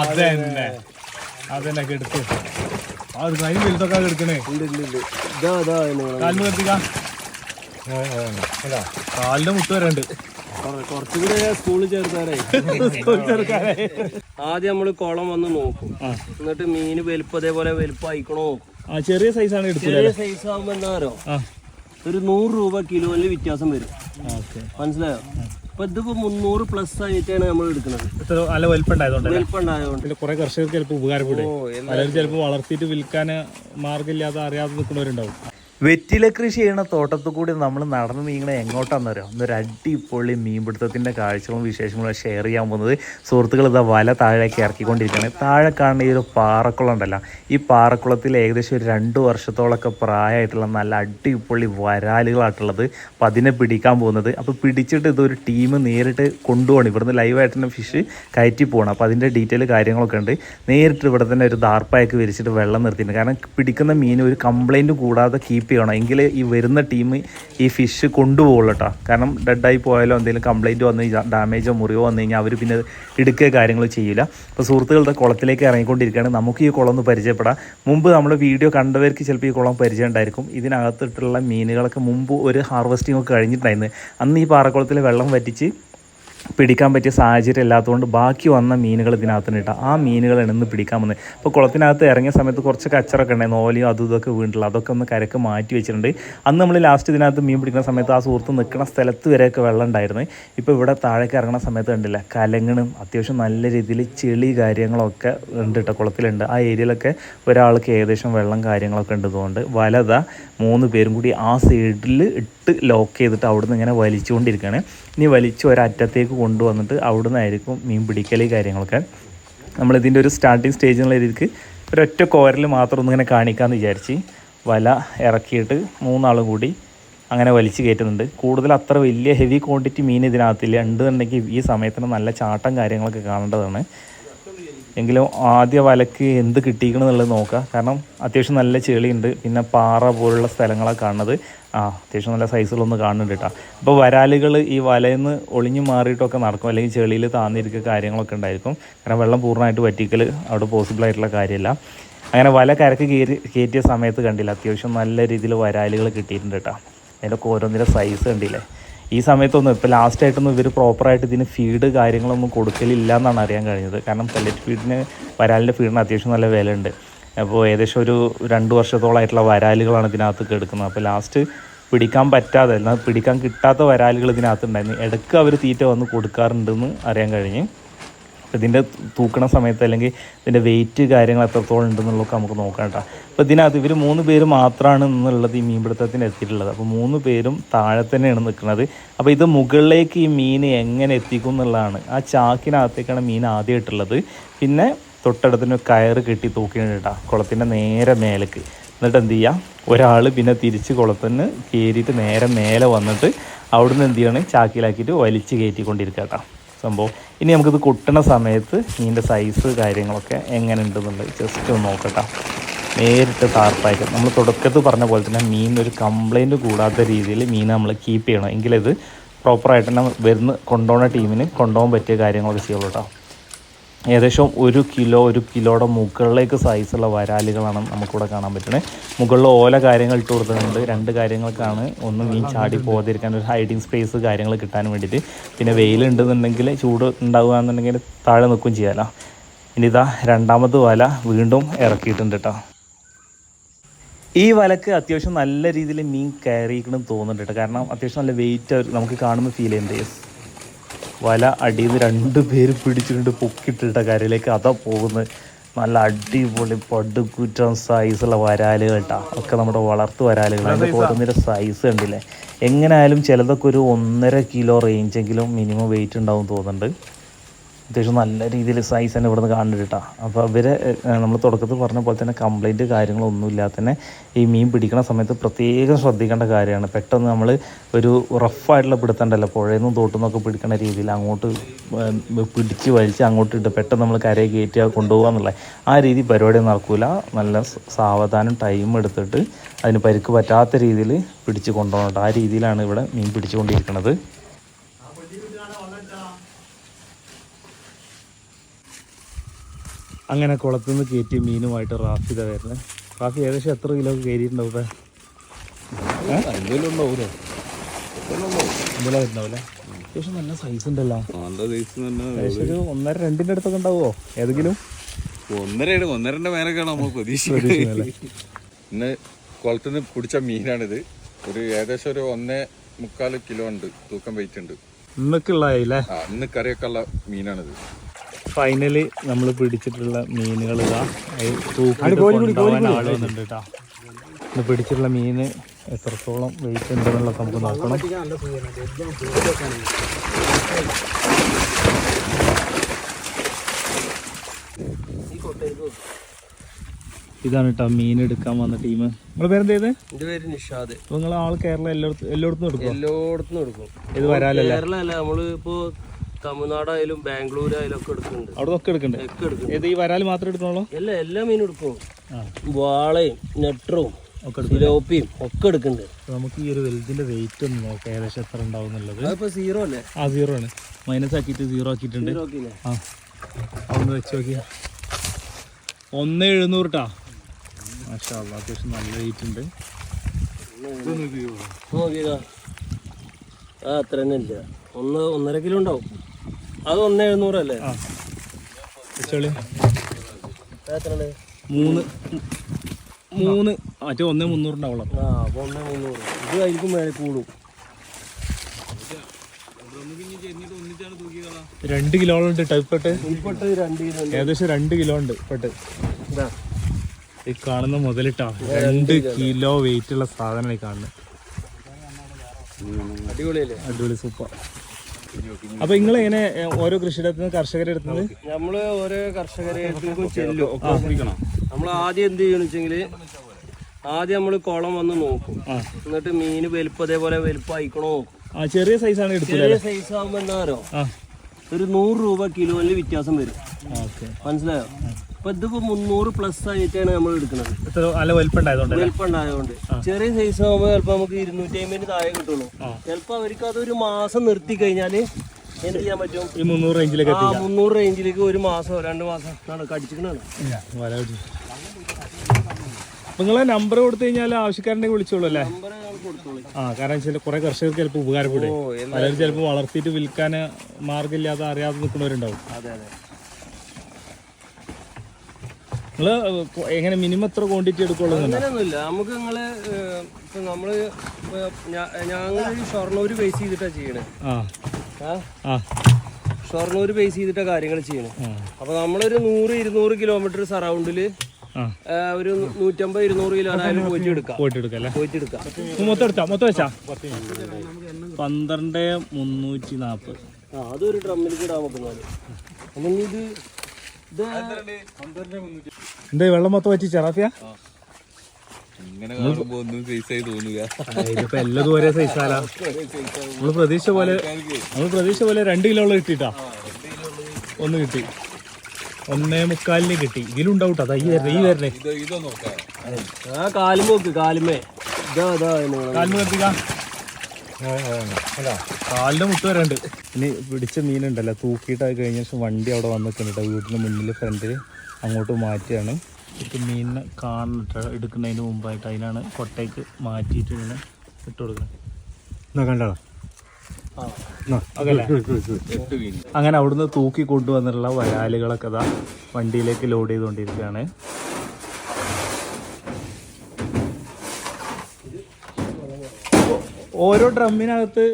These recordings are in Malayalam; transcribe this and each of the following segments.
അതന്നെ. അതന്നെ. കെടുത്ത് അതിന് വലുതൊക്കെ കാലിന് കെടുത്തിക്ക കാലിന്റെ മുട്ട് വരെ ഉണ്ട്. കുറച്ചുകൂടെ സ്കൂളിൽ ചേർത്താറേ ആദ്യം നമ്മൾ കുളം വന്ന് നോക്കും. എന്നിട്ട് മീന് വലുപ്പം അതേപോലെ വലുപ്പം അയക്കണോ നോക്കും. ചെറിയ സൈസാണ് ആണ് ചെറിയ സൈസ് ആവുമ്പോ എന്താ പറയുക ഒരു നൂറ് രൂപ കിലോയിൽ വ്യത്യാസം വരും. മനസ്സിലായോ? അപ്പൊ ഇതിപ്പോ മുന്നൂറ് പ്ലസ് ആയിട്ടാണ് നമ്മൾ എടുക്കുന്നത്. ഇത്ര നല്ല വലിപ്പം ഉണ്ടായതുകൊണ്ടല്ലേ വലുപ്പം ഉണ്ടായതുകൊണ്ട് ഇതിൽ കുറെ കർഷകർക്ക് ചിലപ്പോൾ ഉപകാരപ്പെടും പലരും ചിലപ്പോൾ വളർത്തിയിട്ട് വിൽക്കാൻ മാർഗമില്ലാതെ അറിയാതെ നിൽക്കുന്നവരുണ്ടാവും. വെറ്റില കൃഷി ചെയ്യണ തോട്ടത്തിൽ കൂടി നമ്മൾ നടന്ന് നീങ്ങണ എങ്ങോട്ടാന്ന് അറിയാം? ഒന്നൊരു അടിപൊളി മീൻപിടുത്തത്തിന്റെ കാഴ്ചകളും വിശേഷങ്ങളും ഷെയർ ചെയ്യാൻ പോകുന്നത് സുഹൃത്തുക്കൾ ഇതാ വല താഴേക്ക് ഇറക്കിക്കൊണ്ടിരിക്കുകയാണ്. താഴെ കാണുന്ന ഈ ഒരു പാറക്കുളം ഉണ്ടല്ലോ. ഈ പാറക്കുളത്തിൽ ഏകദേശം ഒരു രണ്ട് വർഷത്തോളമൊക്കെ പ്രായമായിട്ടുള്ള നല്ല അടിപൊളി വരാലുകളായിട്ടുള്ളത് അപ്പം അതിനെ പിടിക്കാൻ പോകുന്നത്. അപ്പോൾ പിടിച്ചിട്ട് ഇതൊരു ടീം നേരിട്ട് കൊണ്ടുപോകണം. ഇവിടുന്ന് ലൈവായിട്ട് തന്നെ ഫിഷ് കയറ്റി പോകണം. അപ്പോൾ അതിന്റെ ഡീറ്റെയിൽ കാര്യങ്ങളൊക്കെ ഉണ്ട്. നേരിട്ട് ഇവിടെ തന്നെ ഒരു ദാർപ്പായൊക്കെ വിരിച്ചിട്ട് വെള്ളം നിർത്തിയിട്ടുണ്ട്. കാരണം പിടിക്കുന്ന മീൻ ഒരു കംപ്ലൈന്റ് കൂടാതെ കീപ്പ് ചെയ്യണം. എങ്കിൽ ഈ വരുന്ന ടീം ഈ ഫിഷ് കൊണ്ടുപോകുള്ളൂ കേട്ടോ കാരണം ഡെഡായി പോയാലോ എന്തെങ്കിലും കംപ്ലൈന്റ് വന്ന് ഡാമേജോ മുറിവോ വന്നു കഴിഞ്ഞാൽ അവർ പിന്നെ എടുക്കുക കാര്യങ്ങൾ ചെയ്യില്ല അപ്പോൾ സുഹൃത്തുക്കളുടെ കുളത്തിലേക്ക് ഇറങ്ങിക്കൊണ്ടിരിക്കുകയാണ്. നമുക്ക് ഈ കുളം ഒന്ന് പരിചയപ്പെടാം. മുമ്പ് നമ്മൾ വീഡിയോ കണ്ടവർക്ക് ചിലപ്പോൾ ഈ കുളം പരിചയം ഉണ്ടായിരിക്കും. ഇതിനകത്തിട്ടുള്ള മീനുകളൊക്കെ മുമ്പ് ഒരു ഹാർവസ്റ്റിംഗ് ഒക്കെ കഴിഞ്ഞിട്ടുണ്ടായിരുന്നു. അന്ന് ഈ പാറക്കുളത്തിൽ വെള്ളം വറ്റിച്ച് പിടിക്കാൻ പറ്റിയ സാഹചര്യം ഇല്ലാത്തതുകൊണ്ട് ബാക്കി വന്ന മീനുകൾ ഇതിനകത്ത് ഇട്ടാൽ ആ മീനുകളാണ് ഇന്ന് പിടിക്കാൻ വന്നത്. ഇപ്പോൾ കുളത്തിനകത്ത് ഇറങ്ങിയ സമയത്ത് കുറച്ച് കച്ചറൊക്കെ ഉണ്ടായിരുന്നു. ഓലയും അതും ഇതൊക്കെ വീണിട്ടുള്ള അതൊക്കെ ഒന്ന് കരക്ക് മാറ്റി വെച്ചിട്ടുണ്ട്. അന്ന് നമ്മൾ ലാസ്റ്റ് ഇതിനകത്ത് മീൻ പിടിക്കുന്ന സമയത്ത് ആ സുഹൃത്ത് നിൽക്കുന്ന സ്ഥലത്ത് വരെയൊക്കെ വെള്ളം ഉണ്ടായിരുന്നു. ഇപ്പോൾ ഇവിടെ താഴേക്ക് ഇറങ്ങുന്ന സമയത്ത് കണ്ടില്ല. കലങ്ങണും അത്യാവശ്യം നല്ല രീതിയിൽ ചെളി കാര്യങ്ങളൊക്കെ ഉണ്ട് കേട്ടോ കുളത്തിലുണ്ട്. ആ ഏരിയയിലൊക്കെ ഒരാൾക്ക് ഏകദേശം വെള്ളം കാര്യങ്ങളൊക്കെ ഉണ്ട് ഇതുകൊണ്ട്. വലത മൂന്ന് പേരും കൂടി ആ സൈഡിൽ ഇട്ട് ലോക്ക് ചെയ്തിട്ട് അവിടുന്ന് ഇങ്ങനെ വലിച്ചുകൊണ്ടിരിക്കുകയാണ്. ഇനി വലിച്ച് ഒരറ്റത്തേക്ക് കൊണ്ടുവന്നിട്ട് അവിടുന്ന് ആയിരിക്കും മീൻ പിടിക്കൽ കാര്യങ്ങളൊക്കെ. നമ്മളിതിന്റെ ഒരു സ്റ്റാർട്ടിങ് സ്റ്റേജ് എന്നുള്ള രീതിക്ക് ഒരൊറ്റ കോരൽ മാത്രം ഒന്നിങ്ങനെ കാണിക്കാമെന്ന് വിചാരിച്ച് വല ഇറക്കിയിട്ട് മൂന്നാളും കൂടി അങ്ങനെ വലിച്ചു കയറ്റുന്നുണ്ട്. കൂടുതൽ അത്ര വലിയ ഹെവി ക്വാണ്ടിറ്റി മീൻ ഇതിനകത്തില്ല. ഉണ്ടെന്നുണ്ടെങ്കിൽ ഈ സമയത്തിന് നല്ല ചാട്ടം കാര്യങ്ങളൊക്കെ കാണേണ്ടതാണ്. എങ്കിലും ആദ്യ വലക്ക് എന്ത് കിട്ടിയിരിക്കണമെന്നുള്ളത് നോക്കുക. കാരണം അത്യാവശ്യം നല്ല ചെളിയുണ്ട്. പിന്നെ പാറ പോലുള്ള സ്ഥലങ്ങളാണ് കാണുന്നത്. ആ അത്യാവശ്യം നല്ല സൈസിലൊന്ന് കാണുന്നുണ്ട് കേട്ടോ അപ്പോൾ വരാലുകൾ ഈ വലയിൽ നിന്ന് ഒളിഞ്ഞു മാറിയിട്ടൊക്കെ നടക്കും. അല്ലെങ്കിൽ ചെളിയിൽ താന്നിരിക്കുക കാര്യങ്ങളൊക്കെ ഉണ്ടായിരിക്കും. കാരണം വെള്ളം പൂർണമായിട്ട് പറ്റിക്കൽ അവിടെ പോസിബിൾ ആയിട്ടുള്ള കാര്യമില്ല. അങ്ങനെ വല കരക്ക് കയറി കയറ്റിയ സമയത്ത് കണ്ടില്ല അത്യാവശ്യം നല്ല രീതിയിൽ വരാലുകൾ കിട്ടിയിട്ടുണ്ട് കേട്ടോ അതിന്റെ ഓരോന്നിന്റെ സൈസ് കണ്ടില്ലേ. ഈ സമയത്തൊന്നും ഇപ്പോൾ ലാസ്റ്റ് ആയിട്ടൊന്നും ഇവർ പ്രോപ്പറായിട്ട് ഇതിന് ഫീഡ് കാര്യങ്ങളൊന്നും കൊടുക്കലില്ല എന്നാണ് അറിയാൻ കഴിഞ്ഞത്. കാരണം പെല്ലറ്റ് ഫീഡിന് വരാലിന്റെ ഫീഡിന് അത്യാവശ്യം നല്ല വിലയുണ്ട്. അപ്പോൾ ഏകദേശം ഒരു രണ്ട് വർഷത്തോളമായിട്ടുള്ള വരാലുകളാണ് ഇതിനകത്ത് കെടുക്കുന്നത്. അപ്പോൾ ലാസ്റ്റ് പിടിക്കാൻ പറ്റാതെ എന്നാൽ പിടിക്കാൻ കിട്ടാത്ത വരാലുകൾ ഇതിനകത്ത് ഉണ്ടായിരുന്നു. ഇടയ്ക്ക് അവർ തീറ്റ വന്ന് കൊടുക്കാറുണ്ടെന്ന് അറിയാൻ കഴിഞ്ഞ്. ഇതിന്റെ തൂക്കണ സമയത്ത് അല്ലെങ്കിൽ ഇതിന്റെ വെയിറ്റ് കാര്യങ്ങൾ എത്രത്തോളം ഉണ്ടെന്നുള്ളതൊക്കെ നമുക്ക് നോക്കാം കേട്ടോ. അപ്പോൾ ഇതിനകത്ത് ഇവർ മൂന്ന് പേര് മാത്രമാണ് എന്നുള്ളത് ഈ മീൻപിടുത്തത്തിന് എത്തിയിട്ടുള്ളത്. അപ്പോൾ മൂന്ന് പേരും താഴെ തന്നെയാണ് നിൽക്കുന്നത്. അപ്പോൾ ഇത് മുകളിലേക്ക് ഈ മീൻ എങ്ങനെ എത്തിക്കും എന്നുള്ളതാണ്. ആ ചാക്കിനകത്തേക്കാണ് മീൻ ആദ്യമായിട്ടുള്ളത് പിന്നെ തൊട്ടടുത്തിന് കയറ് കെട്ടി തൂക്കിയിട്ടുണ്ട് കേട്ടോ കുളത്തിന്റെ നേരെ മേലേക്ക്. എന്നിട്ട് എന്ത് ചെയ്യുക ഒരാൾ പിന്നെ തിരിച്ച് കുളത്തിന് കയറിയിട്ട് നേരെ മേലെ വന്നിട്ട് അവിടുന്ന് എന്ത് ചെയ്യണം? ചാക്കിലാക്കിയിട്ട് വലിച്ച് കയറ്റിക്കൊണ്ടിരിക്കുക കേട്ടോ. സംഭവം. ഇനി നമുക്കിത് കൊട്ടണ സമയത്ത് മീനിന്റെ സൈസ് കാര്യങ്ങളൊക്കെ എങ്ങനെ ഉണ്ടെന്നുള്ളത് ജസ്റ്റ് ഒന്ന് നോക്കട്ടെ. നേരിട്ട് താർപ്പായിട്ട് നമ്മൾ തുടക്കത്തിൽ പറഞ്ഞ പോലെ തന്നെ മീൻ ഒരു കംപ്ലൈന്റ് കൂടാത്ത രീതിയിൽ മീൻ നമ്മൾ കീപ്പ് ചെയ്യണം. എങ്കിലത് പ്രോപ്പറായിട്ട് തന്നെ വരുന്ന കൊണ്ടുപോകുന്ന ടീമിന് കൊണ്ടുപോകാൻ പറ്റിയ കാര്യങ്ങളൊക്കെ ചെയ്യുള്ളൂ കേട്ടോ ഏകദേശം ഒരു കിലോ ഒരു കിലോയുടെ മുകളിലേക്ക് സൈസുള്ള വരാലുകളാണ് നമുക്കിവിടെ കാണാൻ പറ്റുന്നത്. മുകളിൽ ഓല കാര്യങ്ങൾ ഇട്ട് കൊടുത്തിട്ടുണ്ട്. രണ്ട് കാര്യങ്ങൾക്കാണ് ഒന്ന് മീൻ ചാടി പോകാതിരിക്കാൻ ഒരു ഹൈഡിങ് സ്പേസ് കാര്യങ്ങൾ കിട്ടാൻ വേണ്ടിയിട്ട്. പിന്നെ വെയിലുണ്ടെന്നുണ്ടെങ്കിൽ ചൂട് ഉണ്ടാവുകയാണെന്നുണ്ടെങ്കിൽ താഴെ നിൽക്കുകയും ചെയ്യാമല്ലോ ഇനി ഇതാ രണ്ടാമത് വല വീണ്ടും ഇറക്കിയിട്ടുണ്ട് കേട്ടോ ഈ വലക്ക് അത്യാവശ്യം നല്ല രീതിയിൽ മീൻ കയറിയിരിക്കണം തോന്നുന്നുണ്ട് കേട്ടോ കാരണം അത്യാവശ്യം നല്ല വെയിറ്റ് നമുക്ക് കാണുമ്പോൾ ഫീൽ ചെയ്യുന്നുണ്ട്. വല അടിയിൽ നിന്ന് രണ്ട് പേര് പിടിച്ചിട്ടുണ്ട് പൊക്കിട്ടിട്ട കരയിലേക്ക്. അതാ പോകുന്നത്. നല്ല അടിപൊളി പടുക്കുറ്റം സൈസുള്ള വരാലുകൾ കേട്ടോ ഒക്കെ നമ്മുടെ വളർത്തു വരാലുകൾ. അതിന്റെ ഓരോന്നിന്റെ സൈസ് കണ്ടില്ലേ? എങ്ങനെയായാലും ചിലതൊക്കെ ഒരു ഒന്നര കിലോ റേഞ്ചെങ്കിലും മിനിമം വെയിറ്റ് ഉണ്ടാവും തോന്നുന്നുണ്ട്. അത്യാവശ്യം നല്ല രീതിയിൽ സൈസ് തന്നെ ഇവിടുന്ന് കാണുന്നുണ്ട് അപ്പോൾ അവർ നമ്മൾ തുടക്കത്തിൽ പറഞ്ഞ പോലെ തന്നെ കംപ്ലൈന്റ് കാര്യങ്ങളൊന്നും ഇല്ലാതെ തന്നെ ഈ മീൻ പിടിക്കുന്ന സമയത്ത് പ്രത്യേകം ശ്രദ്ധിക്കേണ്ട കാര്യമാണ്. പെട്ടെന്ന് നമ്മൾ ഒരു റഫായിട്ടുള്ള പിടുത്തണ്ടല്ലോ. പുഴയിൽ നിന്നും തോട്ടിൽ നിന്നൊക്കെ പിടിക്കുന്ന രീതിയിൽ അങ്ങോട്ട് പിടിച്ച് വലിച്ച് അങ്ങോട്ട് ഇട്ട് പെട്ടെന്ന് നമ്മൾ കരയെ കയറ്റി കൊണ്ടുപോകുക എന്നുള്ള. ആ രീതി പരിപാടി നടക്കില്ല നല്ല സാവധാനം ടൈം എടുത്തിട്ട് അതിന് പരിക്ക് പറ്റാത്ത രീതിയിൽ പിടിച്ച് കൊണ്ടുപോകണം ആ രീതിയിലാണ് ഇവിടെ മീൻ പിടിച്ചുകൊണ്ടിരിക്കുന്നത് അങ്ങനെ കുളത്തുനിന്ന് കയറ്റിയ മീനുമായിട്ട് റാഫി ഇതാ വരുന്നത് റാഫി ഏകദേശം എത്ര കിലോ എന്തെല്ലാം വരുന്നുണ്ടാവില്ലേ അത്യാവശ്യം നല്ല സൈസ് ഉണ്ടല്ലോ. ഏകദേശം ഒരു ഒന്നര രണ്ടിന്റെ അടുത്തൊക്കെ ഉണ്ടാവുമോ ഏതെങ്കിലും? ഒന്നരയുടെ ഒന്നരന്റെ മേലൊക്കെയാണ് നമ്മൾ പ്രതീക്ഷിക്കുന്നത്. ഇന്ന് കുളത്തുനിന്ന് പിടിച്ച മീനാണിത്. ഒരു ഏകദേശം ഒരു ഒന്നേ മുക്കാൽ കിലോ ഉണ്ട്. തൂക്കം വെയിറ്റ് ഉണ്ട്. ഇന്നൊക്കെ ആ ഇന്ന് കറിയൊക്കെ ഉള്ള മീനാണിത്. ഫൈനലി നമ്മൾ പിടിച്ചിട്ടുള്ള മീനുകൾ ഇതാ. ആൾ വന്നിട്ടുണ്ട് കേട്ടോ. ഇന്ന് പിടിച്ചിട്ടുള്ള മീന് എത്രത്തോളം വെയിറ്റ് ഉണ്ടെന്നുള്ളത് നമുക്ക് നോക്കണം. ഇതാണ് കേട്ടോ മീൻ എടുക്കാൻ വന്ന ടീം. നിങ്ങളെ പേര് ചെയ്ത്? എന്റെ പേര് നിഷാദ്. നിങ്ങൾ ആൾ കേരള എല്ലായിടത്തും എല്ലായിടത്തും എടുക്കും എല്ലായിടത്തും എടുക്കും. ഇത് വരാലല്ലേ? കേരള അല്ല നമ്മൾ ഇപ്പോ തമിഴ്നാടായാലും ബാംഗ്ലൂർ ആയാലും ഒക്കെ എടുക്കുന്നുണ്ട്. അവിടെ ഒക്കെ എടുക്കണ്ടേ ഒക്കെ ഏത് ഈ വരാൽ മാത്രം എടുക്കണുള്ളൂ എല്ലാ എല്ലാ മീനും എടുക്കും. വാളയും നെട്ടറും സിലോപ്പിയും ഒക്കെ എടുക്കുന്നുണ്ട്. നമുക്ക് ഈ ഒരു വലുതിന്റെ വെയിറ്റ് ഒന്ന് നോക്കാം. ഏകദേശം എത്ര ഉണ്ടാവും എന്നുള്ളത്. സീറോ അല്ലേ? ആ സീറോ ആണ്. മൈനസ് ആക്കിയിട്ട് സീറോ ആക്കിയിട്ടുണ്ട്. ആ. ഒന്ന് വെച്ച് നോക്കി ഒന്ന് എഴുന്നൂറ് ട്ടാ മാഷാ അത്യാവശ്യം നല്ല വെയിറ്റ് ഉണ്ട്. നോക്കിയതാ ആ അത്ര തന്നെ ഇല്ല. ഒന്ന് ഒന്നര കിലോ ഉണ്ടാവും. അത് ഒന്ന് എഴുന്നൂറല്ലേ? മൂന്ന്. മൂന്ന്. മറ്റേ ഒന്നേ മുന്നൂറുണ്ടാവുള്ളൂ ആ അപ്പൊ ഒന്ന് മുന്നൂറ്. ഇത് ആയിരിക്കും മേലെ കൂടും. രണ്ട് കിലോ ഉണ്ട് ടൈപ്പെട്ട്. ഏകദേശം രണ്ട് കിലോ ഉണ്ട് പെട്ട് ഈ കാണുന്ന മുതലിട്ടാ. രണ്ട് കിലോ വെയിറ്റ് ഉള്ള സാധനം ഈ കാണുന്നത്. അടിപൊളിയല്ലേ? അടിപൊളി സൂപ്പർ അപ്പൊ നിങ്ങൾ എങ്ങനെ ഓരോ കൃഷിയിടത്തിന് കർഷകരെ എടുത്തത് നമ്മൾ ഓരോ കർഷകരെ ചെല്ലും. നമ്മൾ ആദ്യം എന്ത് ചെയ്യണം വെച്ചെങ്കിൽ ആദ്യം നമ്മൾ കുളം വന്ന് നോക്കും. എന്നിട്ട് മീന് വലുപ്പം അതേപോലെ വലുപ്പം അയക്കണോ നോക്കും. ചെറിയ സൈസാണ് ആണ് ചെറിയ സൈസ് ആകുമ്പോ എന്താ പറയുക ഒരു നൂറ് രൂപ കിലോയിൽ വ്യത്യാസം വരും. മനസ്സിലായോ? അപ്പൊ ഇതിപ്പോ മുന്നൂറ് പ്ലസ് ആയിട്ടാണ് നമ്മൾ എടുക്കുന്നത് വലിപ്പം ഉണ്ടായതുകൊണ്ട് ചെറിയ സൈസ് ആകുമ്പോൾ ചിലപ്പോ നമുക്ക് ഇരുന്നൂറ്റി അമ്പതിന് താഴെ കിട്ടുള്ളൂ. ചിലപ്പോ അവർക്ക് ഒരു മാസം നിർത്തി കഴിഞ്ഞാൽ എന്ത് ചെയ്യാൻ പറ്റും? ഈ മുന്നൂറ് റേഞ്ചിലേക്ക് ആ മുന്നൂറ് റേഞ്ചിലേക്ക് ഒരു മാസം രണ്ട് മാസം കടിച്ചിക്കണാണ് നിങ്ങളെ നമ്പർ കൊടുത്തു കഴിഞ്ഞാൽ ആവശ്യക്കാരനെ വിളിച്ചോളൂ അല്ലേ? ആ കാരണം ചില കുറെ കർഷകർക്ക് ചിലപ്പോൾ ഉപകാരപ്പെടും. അതായത് പലരും ചിലപ്പോൾ വളർത്തിയിട്ട് വിൽക്കാൻ മാർഗമില്ലാതെ അറിയാതെ നിൽക്കുന്നവരുണ്ടാവും. അതെ അതെ. നിങ്ങൾ എങ്ങനെ മിനിമം എത്ര ക്വാണ്ടിറ്റി എടുക്കുള്ളൂ അങ്ങനെയൊന്നുമില്ല. നമുക്ക് നിങ്ങൾ ഇപ്പൊ നമ്മൾ ഞങ്ങൾ ഷൊർണൂര് ബേസ് ചെയ്തിട്ടാ ചെയ്യണേ. ആ. ആ? ആ. ഷൊർണൂര് ബേസ് ചെയ്തിട്ടാ കാര്യങ്ങൾ ചെയ്യണേ. അപ്പൊ നമ്മളൊരു നൂറ് ഇരുന്നൂറ് കിലോമീറ്റർ സറൗണ്ടിൽ ഒരു നൂറ്റമ്പത് ഇരുന്നൂറ് കിലോ ആയാലും പോയിട്ടെടുക്കാം. പോയിട്ട് എടുക്കല്ലേ പോയിട്ട് എടുക്കാം ഇപ്പൊ മൊത്തം എടുത്താ? മൊത്തം വെച്ചാ? പന്ത്രണ്ട് മുന്നൂറ്റി നാപ്പത്. ആ അതൊരു ഡ്രമ്മിലേക്ക് ഇടാൻ പറ്റുന്നത് ഇത് ഇത് എന്താ വെള്ളം മൊത്തം വെച്ച് ചെറാഫിയ ഇങ്ങനെ കാണുമ്പോ ഒന്നും സൈസ് ആയി തോന്നുക ഇതിപ്പോ എല്ലതും ഒരേ സൈസാലാ നമ്മൾ പ്രതീക്ഷ പോലെ നമ്മൾ പ്രതീക്ഷ പോലെ രണ്ട് കിലോ ഉള്ള കിട്ടിട്ടാ. ഒന്ന് കിട്ടി. ഒന്നേ മുക്കാലിന് കിട്ടി. ഇതിലുണ്ടാവും കേട്ടോ ഈ വരണേ ഈ വരണേ. ഇത് ഇതോ നോക്കാം. ആ കാലുമേ ഇതാ ഇതാ. കാലിന് കത്തിക്കാം കാലിന്റെ മുട്ട് വരണ്ട് ഇനി പിടിച്ച മീനുണ്ടല്ലോ. തൂക്കിയിട്ടായി കഴിഞ്ഞ ശേഷം വണ്ടി അവിടെ വന്നിട്ടുണ്ട് വീട്ടിന് മുന്നിൽ ഫ്രണ്ടിൽ അങ്ങോട്ട് മാറ്റിയാണ്. ഇപ്പൊ മീനിനെ കാണിട്ട് എടുക്കുന്നതിന് മുമ്പായിട്ട് അതിനാണ് കൊട്ടയ്ക്ക് മാറ്റിയിട്ട് ഇങ്ങനെ ഇട്ട് കൊടുക്കുന്നത്. അങ്ങനെ അവിടുന്ന് തൂക്കി കൊണ്ടുവന്നിട്ടുള്ള വയാലുകളൊക്കെ ഇതാ വണ്ടിയിലേക്ക് ലോഡ് ചെയ്തുകൊണ്ടിരിക്കുകയാണ്. ഓരോ ഡ്രമ്മിനകത്ത്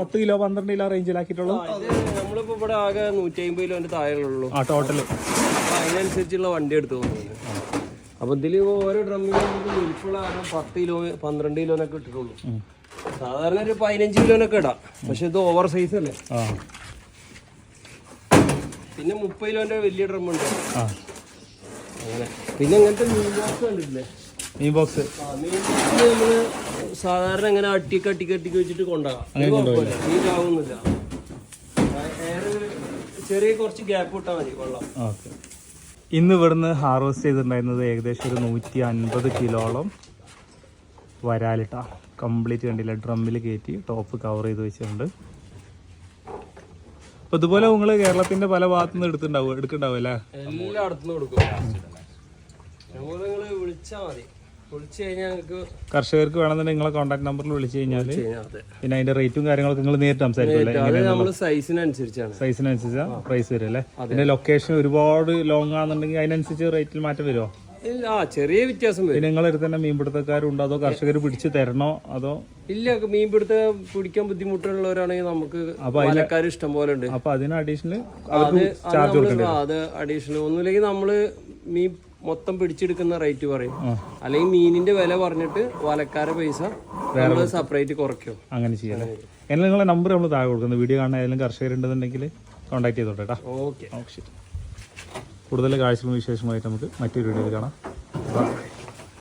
പത്ത് കിലോ പന്ത്രണ്ട് കിലോ റേഞ്ചിലാക്കിയിട്ടുള്ളൂ. നമ്മളിപ്പോ ഇവിടെ ആകെ നൂറ്റി അമ്പത് കിലോന്റെ താഴെയുള്ളൂ. ആ ടോട്ടൽ അതിനനുസരിച്ചുള്ള വണ്ടി എടുത്തു പോകുന്നത് അപ്പൊ ഇതിൽ ഓരോ ഡ്രമ്മിലും കാരണം പത്ത് കിലോ പന്ത്രണ്ട് കിലോനൊക്കെ ഇട്ടിട്ടുള്ളൂ. സാധാരണ ഒരു പതിനഞ്ച് കിലോനൊക്കെ ഇടാം. പക്ഷെ ഇത് ഓവർ സൈസ് അല്ലേ? പിന്നെ മുപ്പത് കിലോന്റെ വലിയ ഡ്രം ഉണ്ട്. അങ്ങനെ. പിന്നെ ഇങ്ങനത്തെ മീൻ ബോക്സ് കണ്ടിട്ടില്ലേ? മീൻ ബോക്സ് ആ, മീൻ ബോക്സ് നമ്മൾ സാധാരണ ഇങ്ങനെ അട്ടിക്ക് അട്ടിക്ക് അട്ടിക്ക് വെച്ചിട്ട് കൊണ്ടുപോകാം. ചെറിയ കുറച്ച് ഗ്യാപ്പ് ഇട്ടാൽ മതി കൊള്ളാം ഇന്ന് ഇവിടുന്ന് ഹാർവെസ്റ്റ് ചെയ്തിട്ടുണ്ടായിരുന്നത് ഏകദേശം ഒരു നൂറ്റി അൻപത് കിലോളം വരാലിട്ട. കംപ്ലീറ്റ് കണ്ടില്ല. ഡ്രമ്മിൽ കയറ്റി ടോപ്പ് കവർ ചെയ്ത് വെച്ചിട്ടുണ്ട്. അപ്പൊ ഇതുപോലെ നിങ്ങൾ കേരളത്തിന്റെ പല ഭാഗത്തു നിന്ന് എടുത്തിണ്ടാവും എടുക്കണ്ടാവും അല്ലേ എല്ലായിടത്തുനിന്നും കൊടുക്കും. വിളിച്ചാൽ മതി. വിളിച്ചു കഴിഞ്ഞാൽ നിങ്ങൾക്ക് കർഷകർക്ക് വേണമെന്നുണ്ടെങ്കിൽ നിങ്ങളെ കോൺടാക്ട് നമ്പറിൽ വിളിച്ചു കഴിഞ്ഞാൽ പിന്നെ അതിന്റെ റേറ്റും കാര്യങ്ങളൊക്കെ നിങ്ങൾ നേരിട്ട് നമ്മൾ സൈസിനനുസരിച്ചാണ് സൈസിനനുസരിച്ച് പ്രൈസ് വരും അല്ലേ? പിന്നെ ലൊക്കേഷൻ ഒരുപാട് ലോങ് ആണെന്നുണ്ടെങ്കിൽ അതിനനുസരിച്ച് റേറ്റിൽ മാറ്റം വരുമോ ചെറിയ വ്യത്യാസം വരും. പിന്നെ നിങ്ങളടുത്ത് തന്നെ മീൻപിടുത്തക്കാരുണ്ടോ അതോ കർഷകർ പിടിച്ചു തരണോ? അതോ? ഇല്ല മീൻപിടുത്ത പിടിക്കാൻ ബുദ്ധിമുട്ടുള്ളവരാണെങ്കിൽ നമുക്ക് പാലക്കാർ ഇഷ്ടം പോലെ ഉണ്ട്. അപ്പൊ അതിന് അഡീഷണൽ അത് അഡീഷണൽ ഒന്നുമില്ലെങ്കിൽ നമ്മൾ മീൻ മൊത്തം പിടിച്ചെടുക്കുന്ന റേറ്റ് പറയും. അല്ലെങ്കിൽ മീനിന്റെ വില പറഞ്ഞിട്ട് വലക്കാരെ പൈസ നമ്മൾ സെപ്പറേറ്റ് കുറയ്ക്കും. അങ്ങനെ ചെയ്യാം എന്നാൽ നിങ്ങളെ നമ്പർ നമ്മൾ താഴെ കൊടുക്കുന്നത് വീഡിയോ കാണാൻ ഏതെങ്കിലും കർഷകരുണ്ടെന്നുണ്ടെങ്കിൽ കോൺടാക്ട് ചെയ്തോട്ടെ കേട്ടോ ഓക്കെ ഓക്കെ കൂടുതൽ കാഴ്ചകളും വിശേഷമായിട്ട് നമുക്ക് മറ്റൊരു വീഡിയോയിൽ കാണാം.